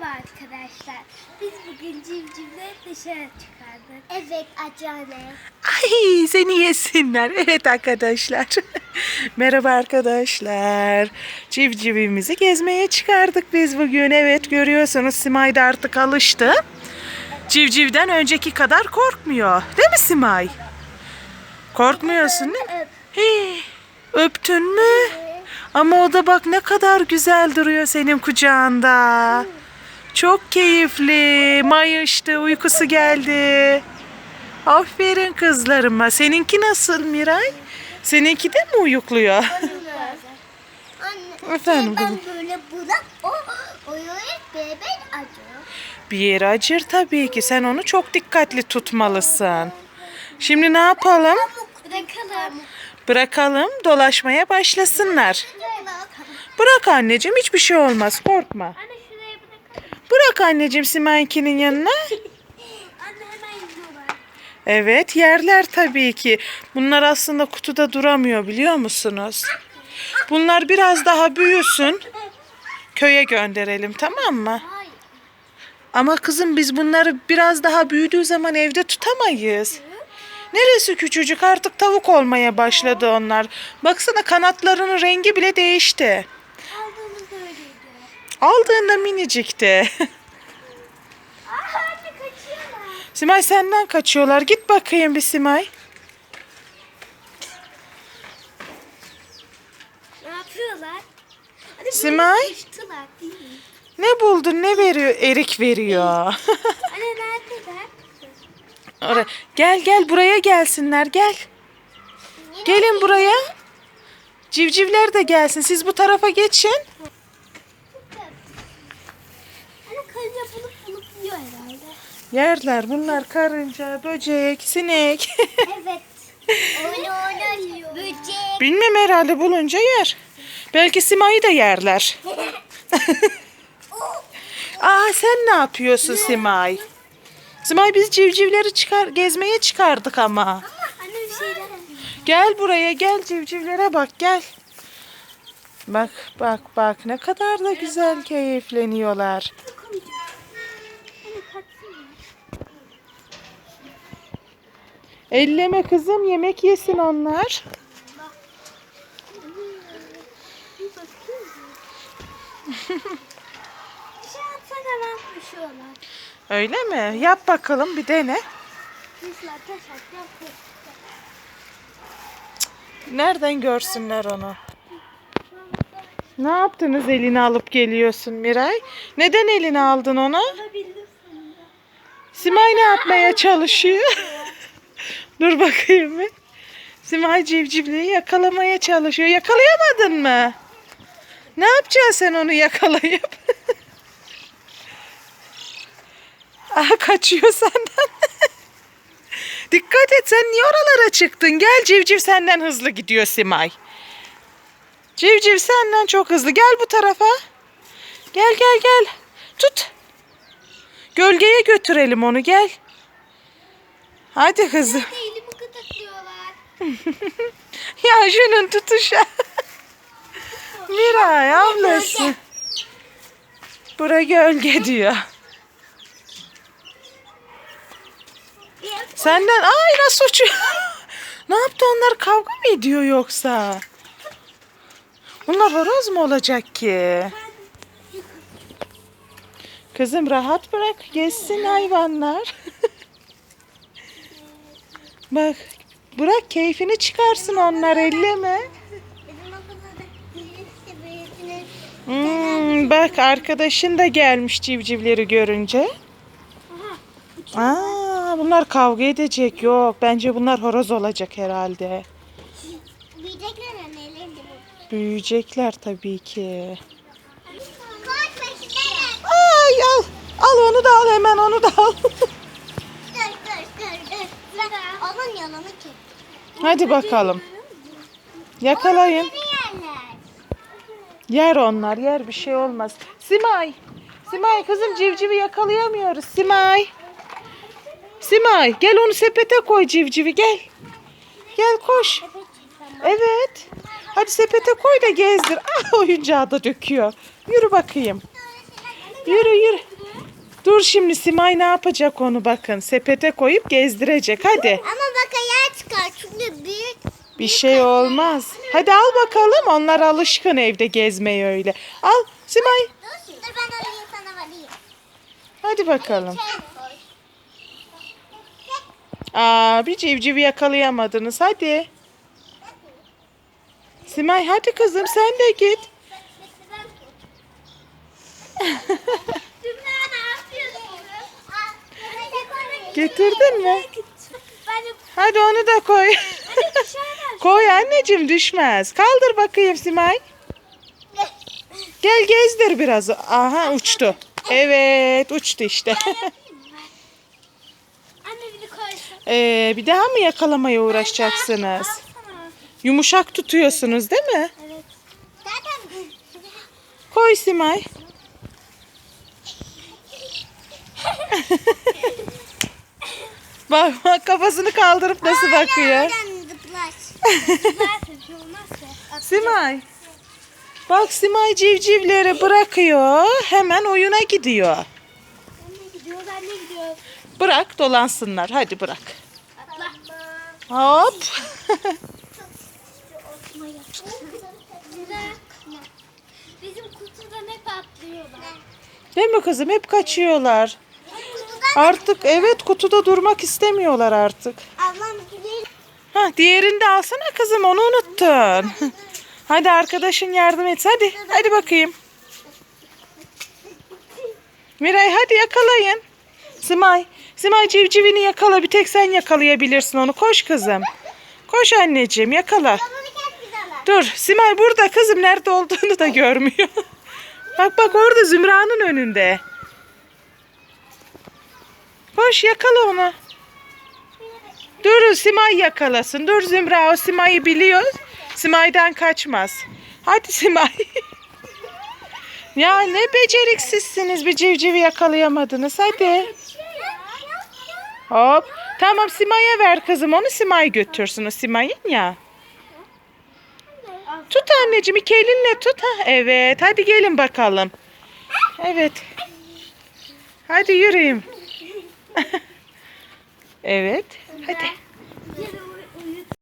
Merhaba arkadaşlar. Biz bugün civcivleri dışarı çıkardık. Evet acane. Ay seni yesinler. Evet arkadaşlar. Merhaba arkadaşlar. Civcivimizi gezmeye çıkardık biz bugün. Evet görüyorsunuz Simay da artık alıştı. Civcivden önceki kadar korkmuyor. Değil mi Simay? Korkmuyorsun değil mi? Hii, öptün mü? Ama o da bak ne kadar güzel duruyor senin kucağında. Çok keyifli. Mayıştı, uykusu geldi. Aferin kızlarıma. Seninki nasıl Miray? Seninki de mi uyukluyor? Anne, Efendim ben kızım? böyle bırak o uyuyor bebek acıyor. Bir yeri acır tabii ki. Sen onu çok dikkatli tutmalısın. Şimdi ne yapalım? Bırakalım. Bırakalım dolaşmaya başlasınlar. Bırak anneciğim hiçbir şey olmaz korkma. Anne. Bırak anneciğim Simenki'nin yanına. Anne hemen yiyorlar. Evet yerler tabii ki. Bunlar aslında kutuda duramıyor biliyor musunuz? Bunlar biraz daha büyüsün. Köye gönderelim tamam mı? Hayır. Ama kızım biz bunları biraz daha büyüdüğü zaman evde tutamayız. Neresi küçücük artık tavuk olmaya başladı onlar. Baksana kanatlarının rengi bile değişti. Aldığında minicikti. Simay senden kaçıyorlar. Git bakayım bir Simay. Ne yapıyorlar? Hadi Simay? Kaçtılar değil mi? Ne buldun ne veriyor? Erik veriyor. Anne neredeler? Oraya. Gel gel buraya gelsinler gel. Gelin buraya. Civcivler de gelsin. Siz bu tarafa geçin. Anne karınca bulup bulup yiyor herhalde. Yerler bunlar karınca, böcek, sinek. Evet. Öyle öyle yiyor. Böcek. Bilmem herhalde bulunca yer. Belki Simay'ı da yerler. Aa sen ne yapıyorsun Simay? Simay biz civcivleri çıkar gezmeye çıkardık ama. Ama anne bir şeyler yapıyor. Gel buraya gel civcivlere bak gel. Bak bak bak ne kadar da güzel keyifleniyorlar. Elleme kızım yemek yesin onlar. Öyle mi? Yap bakalım bir dene. Nereden görsünler onu? Ne yaptınız elini alıp geliyorsun Miray? Neden elini aldın onu? Simay ne yapmaya çalışıyor? Dur bakayım bir. Simay civcivliği yakalamaya çalışıyor. Yakalayamadın mı? Ne yapacaksın sen onu yakalayıp? Aha kaçıyor senden. Dikkat et sen niye oralara çıktın? Gel civciv senden hızlı gidiyor Simay. Civciv senden çok hızlı. Gel bu tarafa. Gel gel gel. Tut. Gölgeye götürelim onu gel. Hadi kızım. Bir de elimi gıdıklıyorlar. Ya şunun tutuşa. Miray ablası. Bura gölge diyor. Senden ay nasıl uçuyor? ne yaptı onlar kavga mı ediyor yoksa? Bunlar horoz mu olacak ki? Kızım rahat bırak gezsin hayvanlar. Bak bırak keyfini çıkarsın onlar elleme. Hmm, bak arkadaşın da gelmiş civcivleri görünce. Aa, bunlar kavga edecek. Yok bence bunlar horoz olacak herhalde. Büyüyecekler. Büyüyecekler tabii ki. Ay al. Al onu da al hemen onu da al. Dur dur dur onun yanını çek. Hadi bakalım. Yakalayın. Yer onlar yer bir şey olmaz. Simay. Simay kızım civcivi yakalayamıyoruz. Simay. Simay gel onu sepete koy civcivi gel. Gel koş. Evet. Hadi sepete koy da gezdir. Ah oyuncağı da döküyor. Yürü bakayım. Yürü yürü. Dur şimdi Simay ne yapacak onu bakın. Sepete koyup gezdirecek. Hadi. Ama bak çünkü büyük. Bir şey olmaz. Hadi al bakalım. Onlar alışkın evde gezmeye öyle. Al Simay. Dur, ben alayım sana alayım. Hadi bakalım. Aa bir civcivi yakalayamadınız. Hadi. Simay hadi kızım sen de git. Getirdin mi? Hadi onu da koy. koy anneciğim düşmez. Kaldır bakayım Simay. Gel gezdir biraz. Aha uçtu. Evet uçtu işte. Anne bir de koysun. Ee, bir daha mı yakalamaya uğraşacaksınız? Yumuşak tutuyorsunuz değil mi? Evet. Koy Simay. bak bak kafasını kaldırıp nasıl bakıyor. Şey. Simay. Bak Simay civcivleri bırakıyor. Hemen oyuna gidiyor. Bırak dolansınlar. Hadi bırak. Hop. Bizim kutudan hep atlıyorlar. Değil mi kızım? Hep kaçıyorlar. Artık evet kutuda durmak istemiyorlar artık. ablam. Ha, diğerini de alsana kızım onu unuttun. Hadi arkadaşın yardım et. Hadi. Hadi bakayım. Miray hadi yakalayın. Simay. Simay civcivini yakala. Bir tek sen yakalayabilirsin onu. Koş kızım. Koş anneciğim yakala. Dur Simay burada kızım nerede olduğunu da görmüyor. bak bak orada Zümra'nın önünde. Koş yakala onu. Dur Simay yakalasın. Dur Zümra o Simay'ı biliyor. Simay'dan kaçmaz. Hadi Simay. ya ne beceriksizsiniz bir civcivi yakalayamadınız. Hadi. Hop. Tamam Simay'a ver kızım onu Simay götürsün o Simay'ın ya. Tut anneciğim iki elinle tut. Ha, evet hadi gelin bakalım. Evet. Hadi yürüyün. Evet. Hadi.